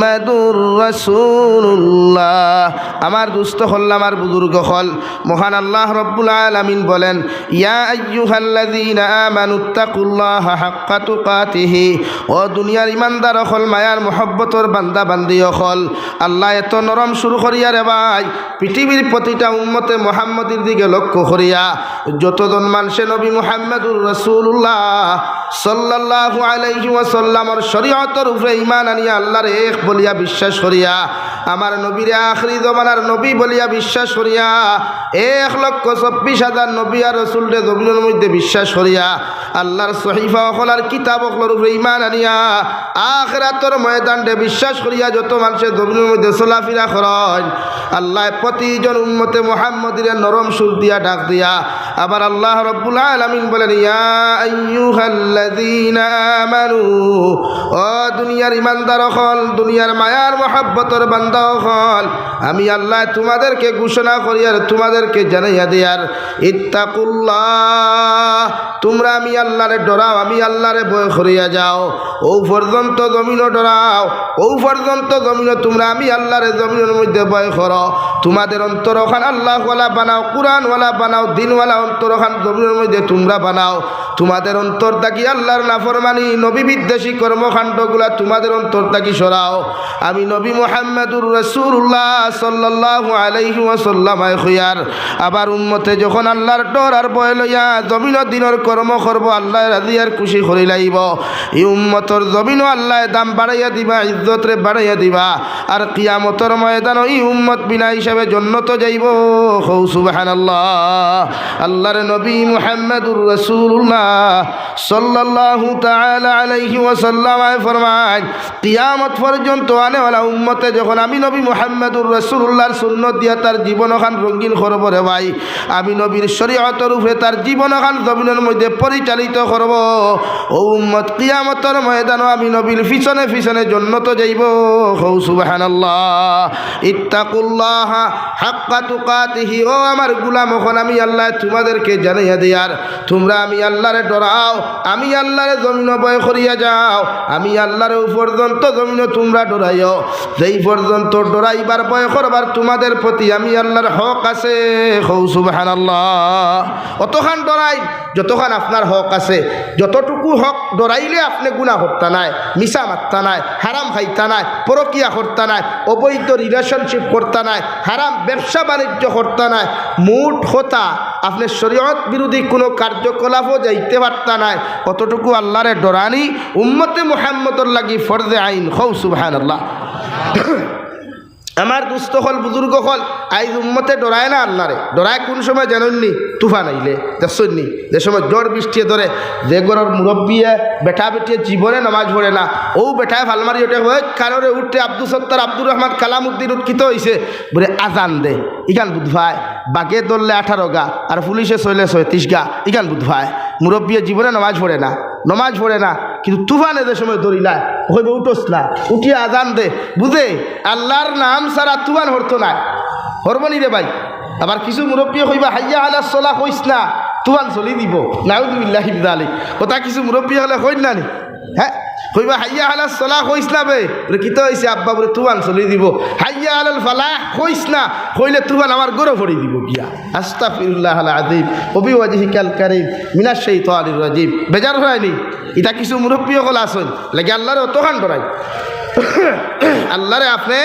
মুহাম্মাদুর রাসূলুল্লাহ। আমার দুস্থ হল আমার বুজুর্গ হল। মহান আল্লাহ রব্বুল আলামিন বলেন, ইয়া তুকাতিহি। ও দুনিয়ার ইমানদার হল, মায়ার মহব্বতর বান্দা বান্দি হল। আল্লাহ এত নরম শুরু করিয়া রে ভাই, পৃথিবীর প্রতিটা উম্মতে মোহাম্মদের দিকে লক্ষ্য করিয়া, যতজন মানুষে নবী মুহাম্মদুর রাসূলুল্লাহ সাল্লাল্লাহু আলাইহি ওয়াসাল্লামর শরীয়তর উপরে ইমান আনিয়া আল্লাহর এক বলিয়া বিশ্বাস করিয়া আমার নবীরে আখরি জমানার নবী বলিয়া বিশ্বাস করিয়া, এক লক্ষ চব্বিশ হাজার নবী আর রসুলরে জমিনের মধ্যে বিশ্বাস করিয়া, আল্লাহর সহিফা অকলার কিতাব অকলার উপরে ঈমান আনিয়া, আখরাতর ময়দানরে বিশ্বাস করিয়া যত মানুষের জমিনের মধ্যে চলাফেরা করেন, আল্লাহ প্রতিজন উন্মতে মোহাম্মদের নরম সুর দিয়া ডাক দিয়া, আবার আল্লাহ রব্বুল আলামিন বলেন, ইয়া আইয়ুহাল্লাযীনা ও দুনিয়ার ইমানদার হল দুনিয়ার মায়ার মহাব্বতর হল আমি আল্লাহ তোমাদেরকে ঘোষণা করি আর তোমাদেরকে জানাইয়া দিয়ার ইত্তাকুল্লাহ, তোমরা আমি আল্লাহরে ডরাও, আমি আল্লাহরে ভয় করিয়া যাও। ও পর্যন্ত জমিনও ডরাও, ও পর্যন্ত জমিনও তোমরা আমি আল্লাহরে জমিনের মধ্যে ভয় করো। তোমাদের অন্তরখান আল্লাহওয়ালা বানাও, কোরআনওয়ালা বানাও, দিনওয়ালা অন্তরখান জমিনের মধ্যে তোমরা বানাও। তোমাদের অন্তর থাকি আল্লাহর নাফরমানি, নবী বিদ্বেষী কর্মকাণ্ডগুলা তোমাদের অন্তর থাকি সরাও। আমি নবী মোহাম্মদুর রসুল্লাহ সাল্লাহ আলাইহি ওয়াসাল্লামায় খুয়ার আবার উম্মতে যখন আল্লাহর ডর আর বয় লইয়া জমিন দিনের কর্ম করব, আল্লাহ রাজি আর খুশি করি লাইব। এই উম্মতর জমিনও আল্লাহ দাম বাড়াইয়া দিবা, ইজ্জতরে বাড়াইয়া দিবা। আর কিয়ামতর ময়দান এই উম্মত বিনা হিসাবে জন্নত যাইব। হৌ সুবাহান আল্লাহ আল্লাহর নবী মুহাম্মদুর রসুল্লাহ সাল্লাল্লাহু তাআলা আলাইহি ওয়াসাল্লাম ফরমায়, কিয়ামত পর্যন্ত আনেওয়ালা উম্মতে যখন আমি নবী মুহাম্মদুর রসুল্লাহর সুন্নত দিয়া তার জীবনখান রঙিন করব রে ভাই। আমি নবীর শরীয়তর উপরে তার জীবনখান জমিনের মধ্যে পরিচালিত করব। ও কিয়ামতর ময়দানও আমি নবীর পিছনে পিছনে জন্নত যাইব। হৌ সুবহানাল্লাহ। ইত্তাকুল্লাহ হাক্কা তুকাতিহি। ও আমার গুলাম, এখন আমি আল্লাহ তোমাদেরকে জানাইয়া দিয়ার তোমরা আমি আল্লাহরে ডরাও, আমি আল্লাহরে জমিন বয় করিয়া যাও, আমি আল্লাহরে পর্যন্ত জমিন তোমরা ডরাইও। যেই পর্যন্ত ডরাইবার বয় করবার তোমাদের প্রতি আমি আল্লাহর হক আছে। হৌ সুবহানাল্লাহ। অতখান ডরাই, যতখান আপনার হক আছে, যতটুকু হক ডরাইলে আপনি গুণা করতা নাই মিশা মারতা নাই, হারাম খাইতা নাই, পরকিয়া করতা নাই, অবৈধ রিলেশনশিপ করতা নাই, হারাম ব্যবসা বাণিজ্য করতা নাই মুঠ হতা আপনি শরীয়ত বিরোধী কোনো কার্যকলাপও যাইতে পারতা নাই। কতটুকু আল্লাহরে ডরানি, উম্মতে মোহাম্মদর লাগি ফরজে আইন। হৌ সুবহান আল্লাহ আমার দুস্থ হল, বুজুর্গ হল আইজ উম্মতে ডরায় না আল্লাহরে। ডরায় কোন সময় জানেননি তুফান আইলে দেখছেননি যে সময় জ্বর বৃষ্টি ধরে, যে গরর মুরব্বিয়ে, বেটা বেটিয়ে জীবনে নামাজ পড়ে না, ও বেটায় ভালমারি ওঠে হয় কারণে উঠে আব্দুল সত্তার আব্দুর রহমান কালাম উদ্দিন উৎকিত হয়েছে বলে, আজান দে ইখান বুধভাই বাঘে ধরলে আঠারো গা, আর পুলিশে চলে ছয়ত্রিশ গা ইখান বুধভাই মুরব্বিয়ে জীবনে নমাজ পড়ে না, নমাজ পড়ে না, কিন্তু তুফান এদের সময় দৌড়িলায় হইবে উঠোস না, উঠিয়ে আজান দে। বুঝে, আল্লাহর নাম সারা তুফান হরতো না। হরবনি রে ভাই, আবার কিছু মুরব্বী হইবা হাইয়া আলা সোলা কইস না, তুফান চলি দিব। নাউদুবিল্লাহ আলী কথা কিছু মুরব্বী হলে হইল নি? হ্যাঁ? কইবা, হাইয়া আলা চলা কইস না বে? বলে কিত হয়েছে আব্বা? বলে তুফান চলি দিব। হাইয়া আলাল ফালা কইস না? কইলে তুফান আমার গরো ভরি দিব গিয়া। আস্তা আলা আজিম কবি ওয়াজিহি কাল কারিম। তো আলির রাজিব বেজার হয়নি এটা কিছু মুরব্বী হল আসন। লাগে আল্লাহরে অতখান ডরাই। আল্লাহরে আপনি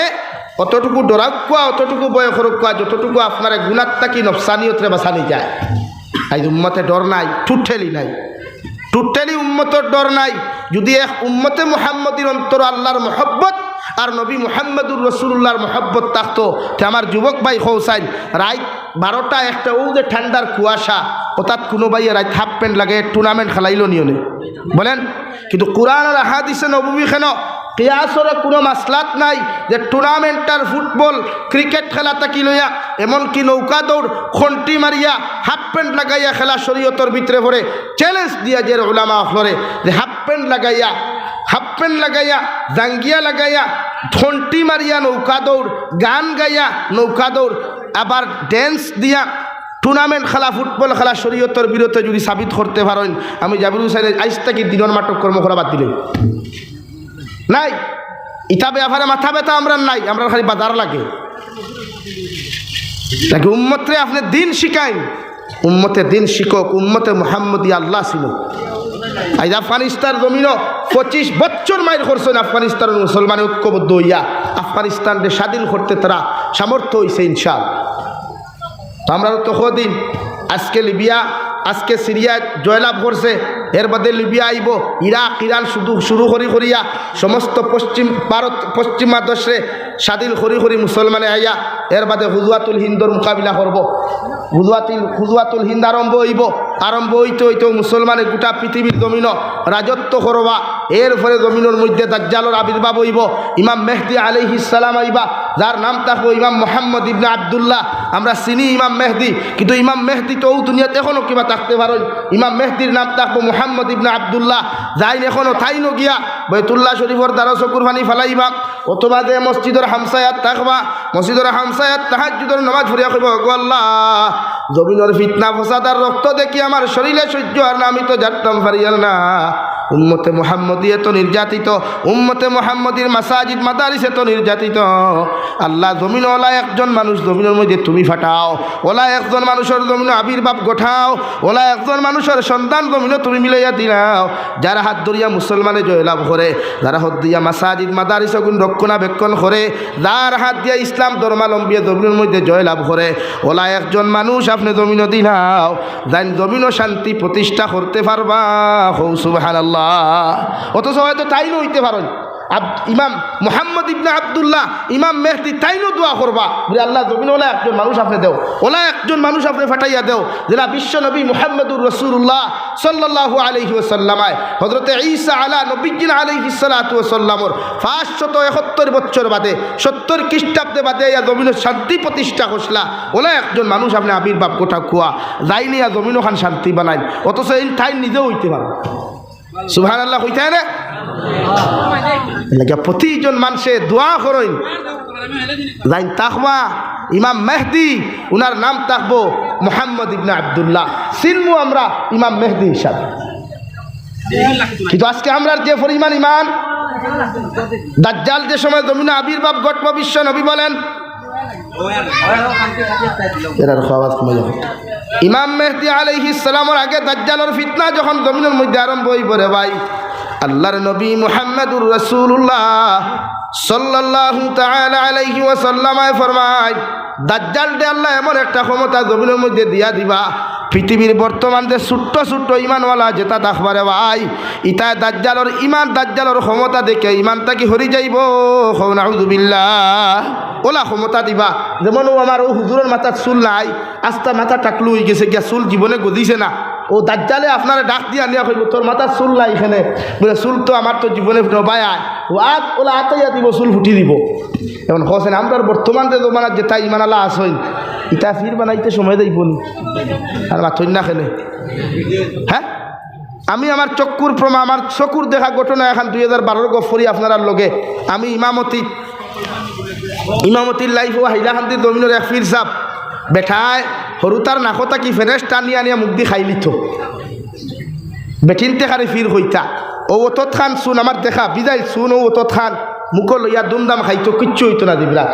অতটুকু ডরাক কোয়া, অতটুকু বয় করক কোয়া, যতটুকু আপনার গুণাত্মা কি নফসানিয়তরে বাঁচানি যায়। আজ উম্মতে ডর নাই ঠুঠেলি নাই। টোটালি উম্মতর ডর নাই। যদি এক উম্মতে মোহাম্মদীর অন্তর আল্লাহর মহব্বত আর নবী মোহাম্মদুর রসুল্লাহর মহব্বত থাকতো আমার যুবক ভাই হৌসাইন রাইত বারোটা একটা ও যে ঠান্ডার কুয়াশা অর্থাৎ কোনো ভাই রাইত হাফ প্যান্ট লাগে টুর্নামেন্ট খেলাইল নিয়নে বলেন? কিন্তু কোরআন আর আহাদিসে নবী খেন কেয়াসরে কোনো মাসলাত নাই যে টুর্নামেন্টার ফুটবল ক্রিকেট খেলা তাকি লইয়া, এমনকি নৌকা দৌড়, খন্টি মারিয়া, হাফ প্যান্ট লাগাইয়া খেলা শরীয়তর ভিতরে ভরে চ্যালেঞ্জ দিয়া যে ওলামা ফ্লোরে যে হাফ প্যান্ট লাগাইয়া, হাফ প্যান্ট লাগাইয়া, জাঙ্গিয়া লাগাইয়া ঘন্টি মারিয়া নৌকা দৌড়, গান গাইয়া নৌকা দৌড়, আবার ড্যান্স দিয়া টুর্নামেন্ট খেলা ফুটবল খেলা, শরীয়তর বিরুদ্ধে যদি সাবিত করতে পারেন, আমি জাবির হুসাইনের আইস থেকে দিনের নাটক কর্ম করা দিলেন নাই। ইটা ব্যাপারে মাথা ব্যথা আমরা নাই, আমরা খালি বাজার লাগে। তাকে উম্মতরে আপনি দিন শিখাইন উম্মতে দিন শিখক উম্মতে মোহাম্মদী আল্লাহ ছিল। আজ আফগানিস্তান জমিন পঁচিশ বছর মাইর করছেন আফগানিস্তানের মুসলমান ঐক্যবদ্ধ হইয়া। আফগানিস্তানকে স্বাধীন করতে তারা সামর্থ্য হয়েছে ইনশাল তো আমরা তো দিন আজকে লিবিয়া আজকে সিরিয়া জয়লাভ করছে, এর বাদে লিবিয়া আইব, ইরাক, ইরান শুধু শুরু করি করিয়া, সমস্ত পশ্চিম ভারত, পশ্চিমা দেশে স্বাধীন করি করি মুসলমানে আইয়া, এর বাদে হুজুয়াতুল হিন্দর মোকাবিলা করব। হুজুয়াতুল হুজুয়াতুল হিন্দ আরম্ভ হইব, আরম্ভ হইতে হইতে মুসলমানে গোটা পৃথিবীর জমিন রাজত্ব করবা। এর ফলে জমিনের মধ্যে দাজ্জালর আবির্ভাব হইব, ইমাম মেহদি আলাইহিস সালাম আইবা, যার নাম থাকব ইমাম মোহাম্মদ ইবনে আবদুল্লাহ, আমরা চিনি ইমাম মেহদি, কিন্তু ইমাম মেহদি তো দুনিয়াতে এখনও কিবা থাকতে পারেন। ইমাম মেহদির নাম থাকব মোহাম্মদ ইবনে আবদুল্লাহ, যাইন এখনও থাইনো গিয়া বৈতুল্লাহ শরীফর দ্বারা চকুর পানি ফেলাইবা, অথবা যে মসজিদর হামসায়াত থাকবা মসজিদর হামসায়াত তাহাজুদর নামাজ ফুরিয়া কইব গো আল্লাহ, জমিনের ফিতনা, ফসাদার রক্ত দেখি আমার শরীরে সহ্য আর না, আমি তো জানতাম পারিয়াল না। উম্মতে মোহাম্মদী এত নির্যাতিত, উম্মতে মোহাম্মদীর মাসাজিদ, মাদারিস এত নির্যাতিত। আল্লাহ জমিন ওলা একজন মানুষ, জমিনের মধ্যে তুমি ফাটাও। ওলা একজন মানুষের জমিন আবির্ভাব গোঠাও ওলা একজন মানুষের সন্তান জমিনও তুমি মিলাইয়া দিলাও। যারা হাত ধরিয়া মুসলমানে জয়লাভ করে, যারা হাত দিয়া মাসাজিদ, মাদারিস গুণ রক্ষণাবেক্ষণ করে, যার হাত দিয়া ইসলাম ধর্মালম্বিয়ে জমিনের মধ্যে জয়লাভ করে। ওলা একজন মানুষ আপনি জমিন দিলাও। যাই জমিনও শান্তি প্রতিষ্ঠা করতে পারবা। হৌ সুবাহান আল্লাহ অথচ হয়তো তাইনও হইতে পারেন ইমাম মোহাম্মদ ইবনে আবদুল্লাহ, ইমাম মেহদি তাইনও দোয়া করবা। বলে আল্লাহ, জমিন ওলা একজন মানুষ আপনি দেও। ওলা একজন মানুষ আপনি ফাটাইয়া দেও। যেটা বিশ্ব নবী মোহাম্মদুর রসুল্লাহ সাল্লাহ আলহি ওসাল্লামায় হজরতে ঈসা আলা নবীজিন আলহি সাল্লাতুসাল্লামর পাঁচশত একাত্তর বছর বাদে, সত্তর খ্রিস্টাব্দে বাদে ইয়া জমিনের শান্তি প্রতিষ্ঠা করছিলা ওলা একজন মানুষ আপনি আবির্ভাব কোঠা খুয়া। যাইনি ইয়া জমিন ওখান শান্তি বানাইন। অথচ এই ঠাই নিজেও হইতে পারে। সুহান আল্লাহ হইতে না? প্রতিজন মানুষে দোয়া করেন। লাইন তাকবা ইমাম মেহদি, উনার নাম থাকব মোহাম্মদ ইবনে আবদুল্লাহ। সিনমু আমরা ইমাম মেহদি হিসাবে। কিন্তু আজকে আমরা যে পরিমাণ ইমান, দাজ্জাল যে সময় জমিনে আবির্ভাব ঘটব বিশ্ব নবী বলেন এরার খাওয়াজ কমে যাবে ইমাম মেহদি আলহি ইসলামর আগে দাজ্জালর ফিতনা যখন জমিনের মধ্যে আরম্ভ হই পড়ে ভাই, আল্লাহর নবী মুহাম্মদুর রসুল্লাহ সাল্লাল্লাহু তাআলা আলাইহি ওয়াসাল্লামায় ফরমায় দাজ্জাল দে আল্লাহ এমন একটা ক্ষমতা জমিনের মধ্যে দিয়া দিবা পৃথিবীর বর্তমান যে ছোট্ট ছোট্ট ইমানওয়ালা যেটা দেখবারে ভাই ইটা দাজ্জালর ইমান, দাজ্জালর ক্ষমতা দেখে ইমানটা কি হরি যাইব? নাউজুবিল্লাহ ওলা ক্ষমতা দিবা। যেমন আমার ও হুজুরের মাথার চুল নাই, আস্তা মাথা টাকলু হয়ে গেছে গিয়া চুল জীবনে গদিছে না। ও দাজ্জালে আপনারা ডাক দিয়া নিয়া কইব, তোর মাথার চুল নাই এখানে। বলে, চুল তো আমার তো জীবনে নবায় ও আত ওলা আতাইয়া দিব, চুল ফুটি দিব। এখন কছেন আমরা বর্তমান যে জমানার যেটা ইমান আল্লাহ আসইন ইটা ফির বানাইতে সময় দেব নি। আর মাথইন না খেলে। হ্যাঁ? আমি আমার চক্কুর প্রমা, আমার চকুর দেখা ঘটনা এখন দুই হাজার বারোর গফরি আপনার লগে। আমি ইমামতি, ইমামতির লাইফ ও হাইলাকান্দির দমিনের এক ফির সাপ বেঠায় তাৰ নাকতা কি ফেৰেছ টানি আনি মুখ দি খাই লিথ। বেঠিনতে খারে ফির হইতা ও অতত খান চুন আমার দেখা বিদায় চুন ও অতত খান। মুখ লইয়া দুমদাম খাইতো, কিচ্ছু হইতো না দিবরা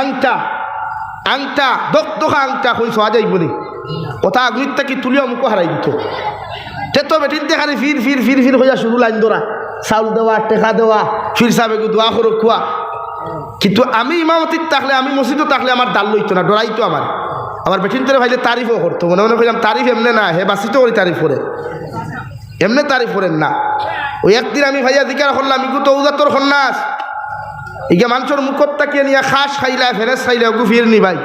আংটা আংটা দক দোকা আংটা কই সোয়া যাইব নি কথা আগুনিত থাকি তুলিয়া মুখ হারাই দিত। তে তো বেঠিনতে খারে ফির ফির ফির ফির হইয়া শুরু লাইন ধরা চাউল দেওয়া টেকা দেওয়া ফির সাহেব দোয়া করো খোয়া কিন্তু আমি ইমামতির থাকলে, আমি মসজিদও থাকলে আমার ডাল লইতো না ডরাইতো আমার আমার বেঠিন তোরে ভাইলে তারিফও করতো। মনে মনে কইলাম, তারিফ এমনে না, হে বাসিত করি তারিফ করে এমনে তারিফ করেন না। ওই একদিন আমি ভাইয়া জিজ্ঞাসা করলাম, ইগু তো উদাতর সন্ন্যাস। ইগে মানুষের মুখত তাকিয়ে নিয়ে খাস খাইলা, ফেরেস খাইলা ওগু ফির নি ভাই।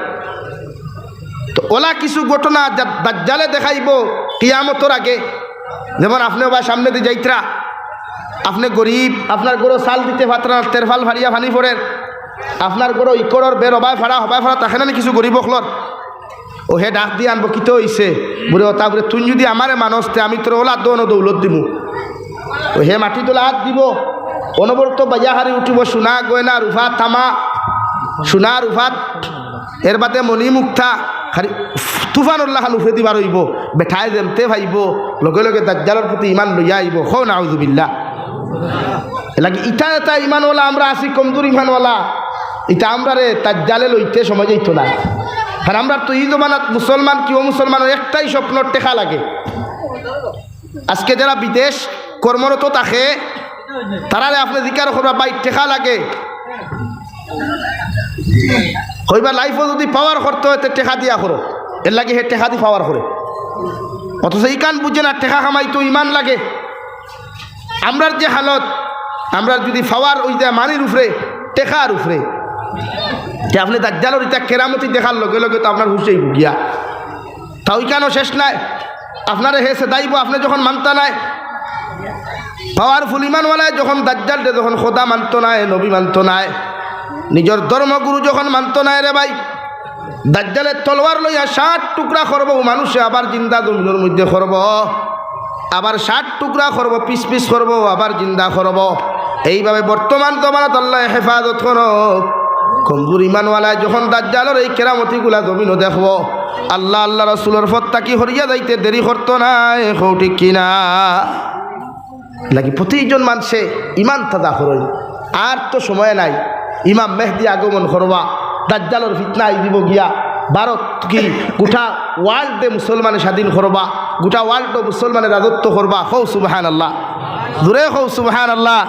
তো ওলা কিছু ঘটনা দাজ্জালে দেখাইব কিয়ামতর আগে। যেমন আপনি বা সামনে দিয়ে যাইত্রা। আপনি গরিব, আপনার গরো চাল দিতে পাত্রা তেরফাল ভারিয়া ভানি পড়েন। আপনার গরো ইকরর বের হবাই ফাড়া হবাই ফাড়া, তাকে না কিছু গরিব খলর ও হে ডাক দিয়ে আনব কিতে হইছে? বুড়ে তা বলে তুই যদি আমারে মানুষ তে আমি তোর ওলা দৌন দৌলত দিব ও হে মাটি তোলা হাত দিব। অনবরত বাজা হারি উঠিব, সোনা গয়না রুফা থামা, সোনা রুফাত এর বাদে মণি মুক্তা, খালি তুফানুল্লাহ খান উফে দিবার হইব, বেঠাই দেমতে ভাইব, লগে লগে দাজ্জালের প্রতি ইমান লইয়া আইব হ নাউজুবিল্লাহ। এলাকি ইটা এটা ইমানওয়ালা, আমরা আছি কমজোর ইমানওয়ালা। ইটা আমরা রে তাজ্জালে লইতে সময় যাইতো না। কারণ আমরা তো এই জমানাত মুসলমান কিও মুসলমানের একটাই স্বপ্ন, টেকা লাগে। আজকে যারা বিদেশ কর্মরত থাকে তারারে আপনি জিকার করবা বাই টেকা লাগে। হইবা লাইফও যদি পাওয়ার করতে হয় টেকা দিয়া করো। এর লাগে হে টেকা দি পাওয়ার করে। অথচ ইকান বুঝে না, টেকা কামাই তো ইমান লাগে। আমরার যে হালত আমরা যদি ফাওয়ার ওই যে মানির উপরে, টেকার উপরে। যে আপনি দাজ্জালর ইটা কেরামতি দেখার লগে লগে তো আপনার হুসেই গিয়া। তা ওইখানেও শেষ নাই। আপনারে হেসে দাইব, আপনি যখন মানতা নাই পাওয়ারফুল ইমানওয়ালায় যখন দাজ্জালটা যখন খোদা মানত নাই, নবী মানত নাই, নিজের ধর্মগুরু যখন মানত নাই রে ভাই, দাজ্জালের তলোয়ার লইয়া ষাট টুকরা করব মানুষে আবার জিন্দা জমিনের মধ্যে করব আবার ষাট টুকরা করব পিস পিস করব আবার জিন্দা করব এইভাবে বর্তমান জমানত আল্লাহ হেফাজত করক। কমজোর ইমানওয়ালায় যখন দাজ্জালের এই কেরামতিগুলা জমিনও দেখব, আল্লাহ আল্লাহ রসুলের ফত্তা কি হরিয়া যাইতে দেরি করতো না এখৌ ঠিক কিনা? লাগি প্রতিজন মানুষে ইমান তাদা করই আর তো সময় নাই। ইমাম মেহদি আগমন করবা, দাজ্জালর ফিতনাই দিব গিয়া। ভারত কি গোটা ওয়ার্ল্ডে মুসলমানে স্বাধীন করবা, গোটা ওয়ার্ল্ড মুসলমানের রাজত্ব করবা হৌ সুবাহান আল্লাহ দূরে হৌ সুবাহান আল্লাহ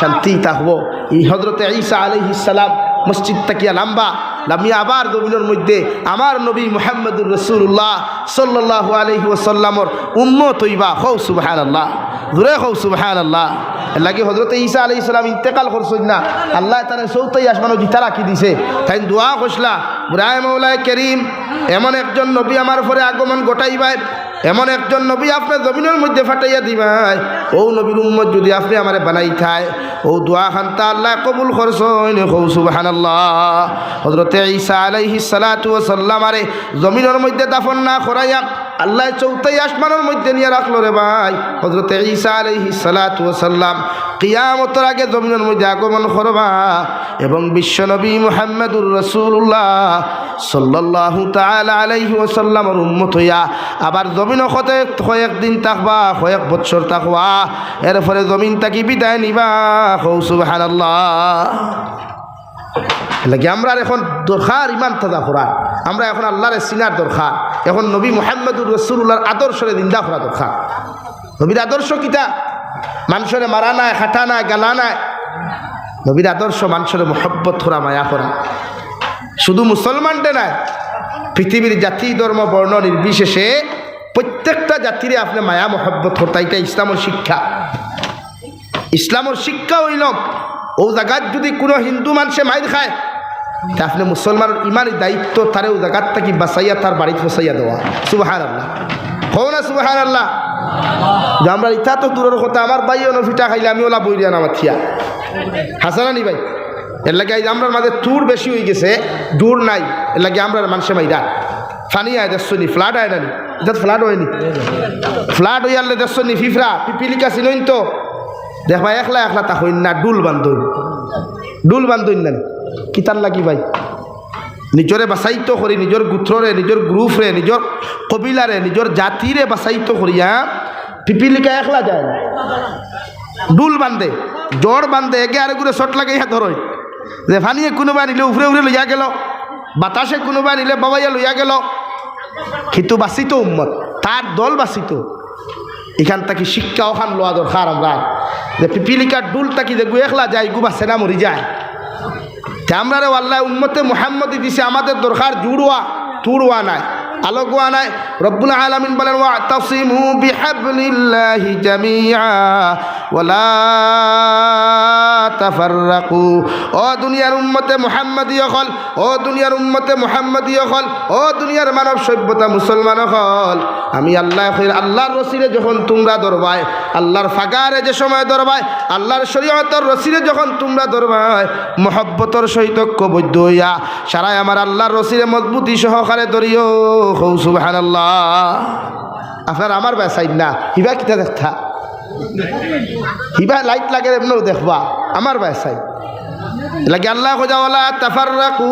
শান্তি থাকব এই হজরতে ঈসা আলহিসাল্লাম মসজিদ তাকিয়া লাম্বা। লামিয়া আবার জমিনের মধ্যে আমার নবী মোহাম্মদুর রসুল্লাহ সাল্লাহ আলহি ওসাল্লামর উম্মত হইবা। হৌ সুবাহান আল্লাহ দূরে হৌ সুবাহান আল্লাহ লাগে হজরত ঈসা আলি ইসলাম ইন্তেকাল করছেন না। আল্লাহ তার চৌতাই আসমানো জিতা রাখি দিছে। তাই দোয়া কইসলা, বুড়ায় মৌলায় করিম, এমন একজন নবী আমার পরে আগমন গোটাইবাই এমন একজন নবী আপনার জমিনের মধ্যে ফাটাইয়া দিবাই। ও নবীর উম্মত যদি আপনি আমার বানাই থাই ও দোয়া খান্তা আল্লাহ কবুল করছেন। হৌ সুবাহান হজরতে ঈসা আলাইহি সালাতু সাল্লাম আরে জমিনের মধ্যে দাফন না করাইয়া আল্লাহ চৌতাই আসমানের মধ্যে নিয়ে রাখল রে ভাই। হজরতে ঈসা আলাইহি সালাতু সাল্লাম কিয়ামতের আগে জমিনের মধ্যে আগমন করবা এবং বিশ্বনবী মুহাম্মদুর রসুল্লাহ সাল্লাল্লাহু তাআলা আলাইহি ওয়াসাল্লামের উম্মত হইয়া আবার জমিন কতে কয়েকদিন থাকবা, কয়েক বছর থাকবা। এরপরে জমিন তাকি বিদায় নিবা। হৌ সুবহানাল্লাহ। লাগে আমরা এখন দরকার? ইমান তাজা করা আমরা এখন আল্লাহরে সিনার দরকার। এখন নবী মোহাম্মদুর রসুল্লাহর আদর্শরে নিন্দা করা দরকার। নবীর আদর্শ কিতা? মানুষরে মারা নাই হাঁটা নাই, গালা নাই। নবীর আদর্শ মানুষের মহব্বত করা, মায়া করা। শুধু মুসলমানটে নাই, পৃথিবীর জাতি, ধর্ম, বর্ণ নির্বিশেষে প্রত্যেকটা জাতিরে আপনি মায়া, মহব্বত করতা এটা ইসলামের শিক্ষা। ইসলামের শিক্ষা হইল, ও জায়গাত যদি কোনো হিন্দু মানুষে মাইর খায় তা আপনি মুসলমানের ইমানের দায়িত্ব তারে ও জায়গাত থাকি বাঁচাইয়া তার বাড়িতে ফসাইয়া দেওয়া। সুবাহান আল্লাহ হো না সুবাহান আল্লাহ আমরা ইটা তো দূরের কথা, আমার ভাই অন ফিটা খাইলে আমি ওলা বই দিয়া আমার থিয়া হাসানা ভাই? এর লাগে আজ আমরার মাঝে তুর বেশি হয়ে গেছে, দূর নাই, এর লাগে আমরা মানুষে মাইরা। ফানি আয় দেখছ নি, ফ্লাড আয় না এটা ফ্লাড হয়নি ফ্লাড হয়ে আনলে দেখছ ফিফরা পিপিলিকা চিনইন তো। দেখবা একলা একলা তা হইন না, ডুল বান্ধন ডুল বান্ধন না। কিতার লাগি ভাই? নিজরে বাছাইত করি নিজের গুত্ররে নিজের গ্রুপরে নিজের কবিলারে নিজের জাতিরে বাছাইত করিয়া পিপিলিকা একলা যায় না? ডুল বান্ধে জ্বর বান্ধে, একে আরে গুড়ে শট লাগাইয়া ধরই যে ফানিয়ে কোনোবা নিলে উফরে উফরে লইয়া গেল, বাতাসে কোনোবা নিলে বাবাইয়া লইয়া গেল। কিন্তু বাঁচিত উম্মত তার দল বাঁচিত। এখান থেকে শিক্ষা ওখান লোয়া দরকার আমরা। যে পিপিলিকার ডুল তাকি যে গুয়েখলা যায় গুবা সেনা মরি যায়। তে আমরা রে আল্লাহ উম্মতে মোহাম্মদি দিছে, আমাদের দরকার জুড়ুয়া, তুড়ুয়া নাই আলোকুয়া নাই। রব্বুল আলামিন বলেন ওয়া তাসিমু বিহাবলিল্লাহি জামিআ ওয়ালা তাফাররাকু। ও দুনিয়ার উম্মতে মুহাম্মাদি হল, ও দুনিয়ার উম্মতে মুহাম্মাদি হল, ও দুনিয়ার মানব সভ্যতা মুসলমান হল। আমি আল্লাহ আল্লাহর রসিরে যখন তোমরা দরবায়, আল্লাহর ফাগারে যে সময় দরবায়, আল্লাহর শরীয়তর রসিরে যখন তোমরা দরবায়, মহব্বতর সহিত ঐক্যবদ্ধ হইয়া সারাই আমার আল্লাহর রসিরে মজবুতি সহকারে দরিও হৌ সুবাহান আল্লাহ আপনার আমার বেসাইড না, হিবা কিতা দেখা হিবা লাইট লাগে এমনও দেখবা। আমার বেসাইড লাগে আল্লাহ খোঁজাওয়ালা তাফার রাখু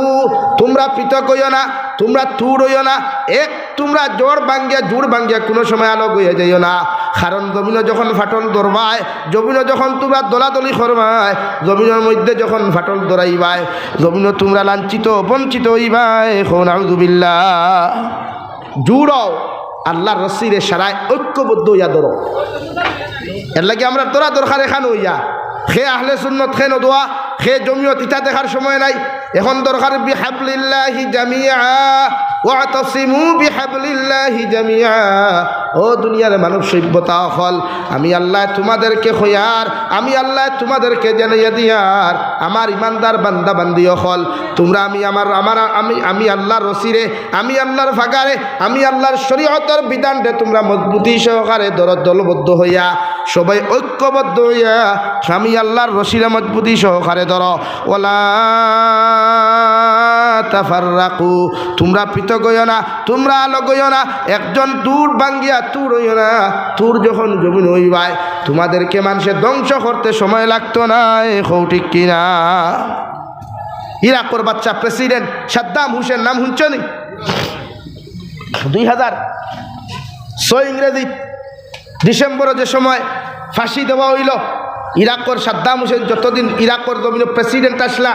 তোমরা পৃথক হইও না, তোমরা তুর হইও না, এক তোমরা জোর ভাঙ্গিয়া জোর ভাঙ্গিয়া কোনো সময় আলোক হইয়া যাইও না। কারণ জমিনও যখন ফাটল ধরবায়, জমিনও যখন তোমরা দলাদলি করবায়, জমিনের মধ্যে যখন ফাটল ধরাইবায়, জমিনও তোমরা লাঞ্ছিত, বঞ্চিত হইবায়। এখন আউদুবিল্লা জুড়াও আল্লাহর রসিরে সারায় ঐক্যবদ্ধ হইয়া ধরো। এর লাগে আমরা তোরা দরকার এখান হইয়া। খে আহলে সুন্নত খে নদোয়া সে জমিও তিতা দেখার সময় নাই। এখন দরকার বিহাবলিল্লাহি জামিয়া। ওয়াতাসিমু বিহাবলিল্লাহি জামিয়া। ও দুনিয়ার মানব সভ্যতা হল, আমি আল্লাহ তোমাদেরকে খয়ার, আমি আল্লাহ তোমাদেরকে জানাইয়া দিয়ার। আমার ইমানদার বান্দা বান্দি হল, তোমরা আমি আমার আমার, আমি আমি আল্লাহর রসিরে আমি আল্লাহর ফাগারে, আমি আল্লাহর শরীয়তর বিধানরে তোমরা মজবুতি সহকারে দর দলবদ্ধ হইয়া, সবাই ঐক্যবদ্ধ হইয়া স্বামী আল্লাহর রসিরে মজবুতি সহকারে ধর। ওলা তাফাররাকু তোমরা পৃথক হইও না, তোমরা আলোক হইও না, একজন দূর ভাঙ্গিয়া তুর হইও না। তুর যখন জমিন হইবায়, তোমাদেরকে মানুষের ধ্বংস করতে সময় লাগতো না, এ ঠিক কিনা? ইরাকর বাচ্চা প্রেসিডেন্ট সাদ্দাম হুসেন, নাম শুনছনি দুই হাজার ছয় ইংরেজি ডিসেম্বরে যে সময় ফাঁসি দেওয়া হইল ইরাকর সাদ্দাম হুসেন যতদিন ইরাকর জমিন প্রেসিডেন্ট আসলা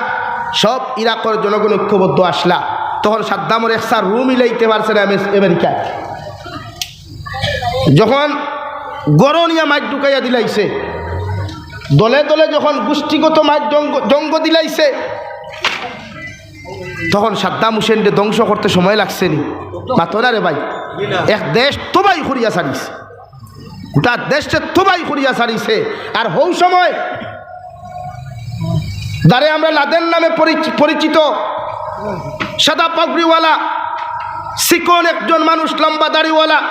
সব ইরাকর জনগণ ঐক্যবদ্ধ আসলা। তখন সাদ্দামর একসা রুম ইলাইতে পারছে না আমেরিকায়। যখন গরনিয়া মাইক ঢুকাইয়া দিলাইছে, দলে দলে যখন গোষ্ঠীগত মাইক জঙ্গ দিলাইছে, তখন সাদ্দাম হুসেনকে ধ্বংস করতে সময় লাগছে নি। মাতো না রে ভাই? এক দেশ তোবাই করিয়া সারিছে গোটা দেশে তোবাই করিয়া সারিছে আর হৌ সময় যারে আমরা লাদেন নামে পরিচ- পরিচিত। সাদা পাগড়িওয়ালা, সিকন একজন মানুষ, লম্বা দাড়িওয়ালা।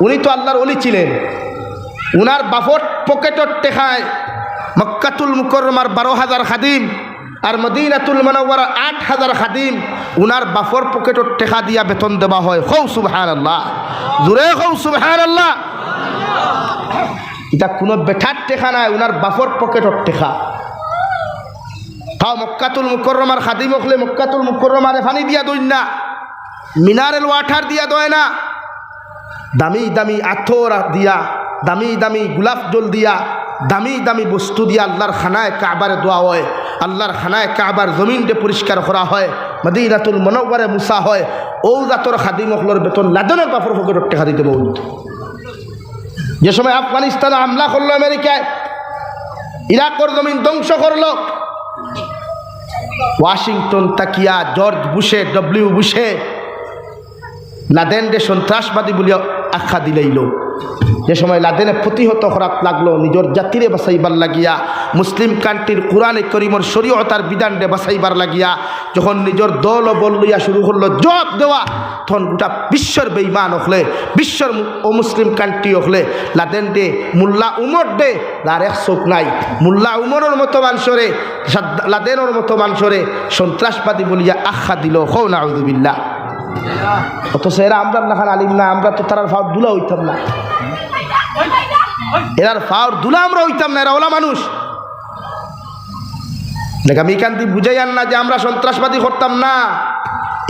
উনি তো আল্লাহর অলি ছিলেন। উনার বাফর পকেটর টেখায় মক্কাতুল মুকরমার বারো হাজার খাদিম আর মদিনাতুল মানওয়ার আট হাজার খাদিম উনার বাফর পকেটর টেকা দিয়া বেতন দেওয়া হয়। হৌ সুবহান আল্লাহ জোরে হৌ সুবহান আল্লাহ এটা কোনো বেঠার টেকা নাই, উনার বাফর পকেটর টেকা। তাও মক্কাতুল মুকরমার খাদিম হলে মক্কাতুল মুকরমারে ফানি দিয়া দই না। মিনারেল ওয়াটার দিয়া দয় না। দামি দামি আথর দিয়া, দামি দামি গোলাপ জল দিয়া, দামি দামি বস্তু দিয়া আল্লাহর খানায় কাবার দোয়া হয়। আল্লাহর খানায় কাবার জমিনটে পরিষ্কার করা হয়। মদিনাতুল মনোবরে মুসা হয়। ও জাতর খাদিমকলর বেতন লাদনের বাপর ফকরের টেকা দিতে বহুত যে সময় আফগানিস্তানে হামলা করল আমেরিকায়, ইরাকর জমিন ধ্বংস করল। ওয়াশিংটন তাকিয়া জর্জ বুশে ডব্লিউ বুশে লাদেনরে সন্ত্রাসবাদী বলে আখ্যা দিলাইল। যে সময় লাদেনে প্রতিহত করাত লাগল, নিজের জাতিরে বাসাইবার লাগিয়া, মুসলিম কান্ট্রির কোরআনে করিমর শরীয়তার বিধানরে বাসাইবার লাগিয়া, যখন নিজের দল বল লইয়া শুরু করল, জবাব দেওয়া, তখন গোটা বিশ্বর বেইমান হলে, বিশ্বর মু- অমুসলিম কান্ট্রি হলে লাদেন দে মোল্লা উমর দে তার এক চোখ নাই। মোল্লা উমরের মতো সাদ্দা- লাদেনের মতো মানুষরে সন্ত্রাসবাদী বলিয়া আখ্যা দিল হৌ না আউদুবিল্লা অথচ এরা আমরা না, খান আলিম না, আমরা তো তার ফাওয়ার দুলা হইতাম না। এরার ফাওয়ার দুলা আমরা হইতাম না, এরা ওলা মানুষ। দেখ, আমি এখান থেকে বুঝাই আন না যে আমরা সন্ত্রাসবাদী করতাম না।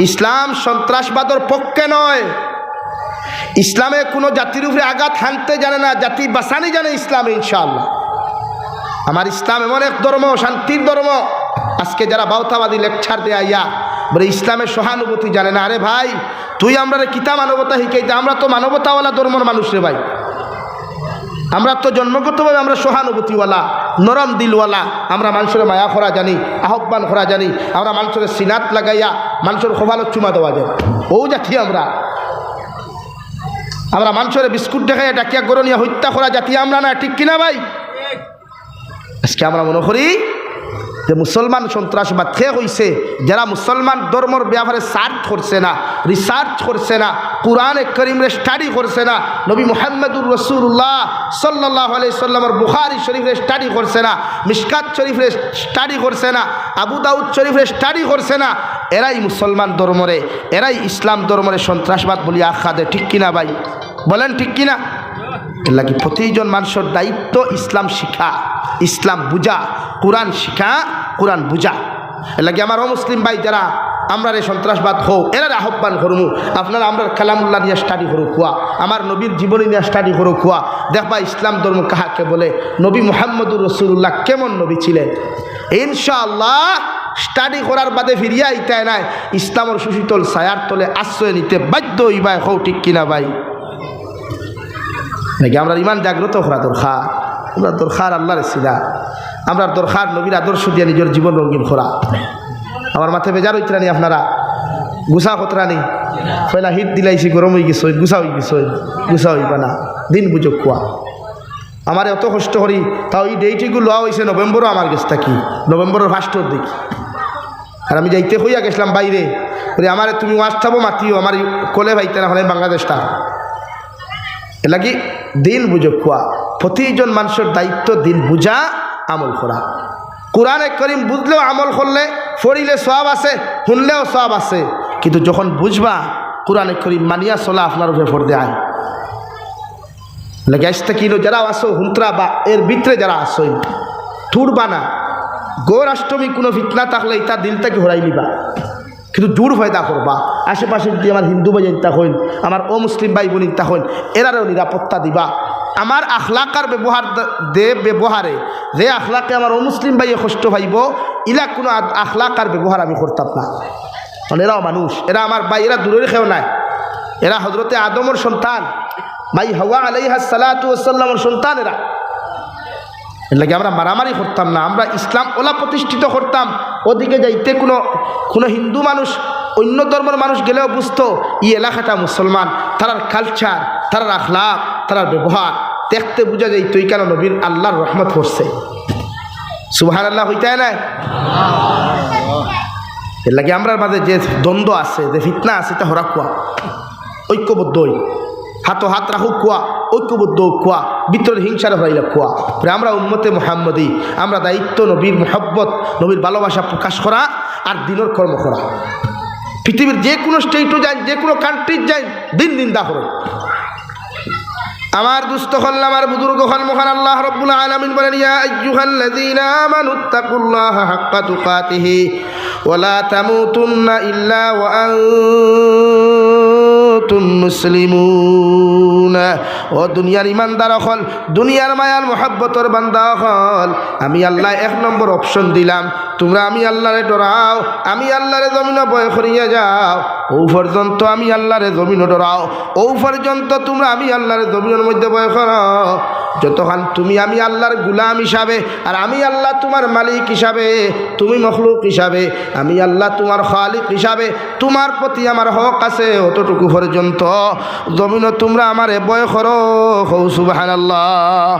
ইসলাম সন্ত্রাসবাদর পক্ষে নয়। ইসলামে কোনো জাতির উপরে আঘাত হানতে জানে না, জাতি বাসানি জানে ইসলাম, ইনশাআল্লাহ। আমার ইসলাম এমন এক ধর্ম, শান্তির ধর্ম। আজকে যারা বাউতাবাদী লেকচার দেয়া, ইয়া বলে, ইসলামের সহানুভূতি জানে না। আরে ভাই, তুই আমরা কিতা মানবতা শিখাইতে আমরা তো মানবতাওয়ালা, ধর্মর মানুষ রে ভাই। আমরা তো জন্মগতভাবে আমরা সহানুভূতিওয়ালা, নরম দিলওয়ালা। আমরা মানুষের মায়া করা জানি, আহ্বান করা জানি। আমরা মানুষের সিনাত লাগাইয়া মানুষের খোভালত চুমা দেওয়া যায়। ও জাতি আমরা। আমরা মানুষের বিস্কুট দেখাইয়া ডাকিয়া গরনিয়া হত্যা করা জাতি আমরা না, ঠিক কিনা ভাই? আজকে আমরা মনে করি যে মুসলমান সন্ত্রাসবাদ খেয়ে হইছে, যারা মুসলমান ধর্মর ব্যাপারে সার্চ করছে না রিসার্চ করছে না, কোরআনে করিমরে স্টাডি করছে না, নবী মোহাম্মদুর রসুল্লাহ সাল্লাহ আলি সাল্লামর বুখারি শরীফরে স্টাডি করছে না মিসকাত শরীফরে স্টাডি করছে না, আবু দাউদ শরীফরে স্টাডি করছে না, এরাই মুসলমান ধর্মরে, এরাই ইসলাম ধর্মরে সন্ত্রাসবাদ বলি আখ্যা দেয়, ঠিক কিনা ভাই? বলেন ঠিক কিনা? এর লাগি প্রতিজন মানুষের দায়িত্ব ইসলাম শিখা, ইসলাম বুঝা, কোরআন শিখা, কোরআন বুঝা। এর লাগি আমার অমুসলিম ভাই যারা, আমরা রে সন্ত্রাসবাদ হোক এরা আহ্বান করমু, আপনারা আমরা কালামুল্লাহ নিয়ে স্টাডি করো খুয়া আমার নবীর জীবনী নিয়ে স্টাডি করো খুয়া দেখবা ইসলাম ধর্ম কাহাকে বলে? নবী মোহাম্মদুর রসুল্লাহ কেমন নবী ছিলেন? ইনশাআল্লাহ স্টাডি করার বাদে ফিরিয়া ইতায় নাই। ইসলামের সুশীতল ছায়ার তলে আশ্রয় নিতে বাধ্য ইবাই হও ঠিক কিনা ভাই? নাকি আমরা ইমান জাগ্রত? করা দরকার আমরা দরকার আল্লাহর সিলা আমরা দরকার নবীর আদর্শ দিয়ে নিজের জীবন রঙিন করা। আমার মাথায় বেজার হইতরানি আপনারা। গুসা কতরানি পয়লা হিট দিলাইছি, গরম হয়ে গেছ গুসা হয়ে গেছ গুসা হইবা না। দিন বুঝো খোয়া আমার এত কষ্ট করি, তাও এই ডেটগুলো লওয়া হয়েছে নভেম্বরও আমার গেছে থাকি। নভেম্বরের ফার্স্টর দিক আর আমি যাইতে হইয়া গেছিলাম বাইরে। বলি, আমার তুমি থাবো, মাতিও। আমার কোলে ভাইতে না হলে বাংলাদেশটা এলাকি দিন বুঝো খোয়া। প্রতিজন মানুষের দায়িত্ব দিন বুঝা, আমল করা। কোরআনে করিম বুঝলেও আমল করলে ফরিলে সব আছে শুনলেও সব আছে কিন্তু যখন বুঝবা, কোরআনে করিম মানিয়া চলা আপনার উপরে ফর দেয় আসতে কিনো যারা আসো, হুন্ত্রা বা এর ভিতরে যারা আসোই থুরবা না। গৌর অষ্টমী কোনো ফিতনা থাকলে ইতা দিলটাকে হরাই নিবা। কিন্তু দূর ফয়দা করবা। আশেপাশে যদি আমার হিন্দু ভাই তা হইন আমার অমুসলিম ভাই বোন তা হইন এরারও নিরাপত্তা দিবা। আমার আখলাকার ব্যবহার দে ব্যবহারে, যে আখলাকে আমার অমুসলিম ভাইয়ে কষ্ট পাইব, ইলা কোনো আখলাকার ব্যবহার আমি করতাম না। মানে এরাও মানুষ, এরা আমার ভাই, এরা দূরের খেও নাই। এরা হজরতে আদমর সন্তান, ভাই হওয়া আলাইহা সালাতামের সন্তান এরা। এর লাগে আমরা মারামারি করতাম না, আমরা ইসলাম ওলা প্রতিষ্ঠিত করতাম। ওদিকে যাইতে কোনো কোনো হিন্দু মানুষ, অন্য ধর্মের মানুষ গেলেও বুঝতো এই এলাকাটা মুসলমান, তারার কালচার তারার আখলাক, তারার ব্যবহার। দেখতে বোঝা যায়, তুই কেন নবীর আল্লাহর রহমত করছে? সুবাহান আল্লাহ হইতাই না? এর লাগে আমরা মাঝে যে দ্বন্দ্ব আছে, যে ফিতনা আছে তা হরা কোয়া? ঐক্যবদ্ধ হাতো হাত রাখুক কোয়া, ঐক্যবদ্ধ কোয়া ভিতরের হিংসার হইলে কোয়া। আমরা উম্মতে মোহাম্মদী, আমরা দায়িত্ব, নবীর মোহব্বত, নবীর ভালোবাসা প্রকাশ করা আর দিনের কর্ম করা। পৃথিবীর যে কোনো স্টেটও যাই, যে কোনো কান্ট্রির যাই, দিন দিন দা করে। আমার দুস্থ হল, আমার বুজুর্গ হল, মহান আল্লাহ রব্বুল আলামিন বলেন, ইয়া আইয়ুহাল্লাযীনা হাক্কা তুকাতিহি ইল্লা ওয়া আনতুম মুসলিমুন। ও দুনিয়ার ইমানদার হল দুনিয়ার মায়ার মোহাব্বতর বান্দা হল আমি আল্লাহ এক নম্বর অপশন দিলাম। তোমরা আমি আল্লাহরে ডরাও, আমি আল্লাহরে জমিন বয় করিয়া যাও। ও পর্যন্ত আমি আল্লাহরে জমিন ডরাও। ও পর্যন্ত তোমরা আমি আল্লাহরে জমিনের মধ্যে বয় করো। যতক্ষণ তুমি আমি আল্লাহর গুলাম হিসাবে, আর আমি আল্লাহ তোমার মালিক হিসাবে, তুমি মখলুক হিসাবে, আমি আল্লাহ তোমার খালিক হিসাবে, তোমার প্রতি আমার হক আছে অতটুকু পর্যন্ত। জমিন তোমরা আমারে বয় করো হৌ আল্লাহ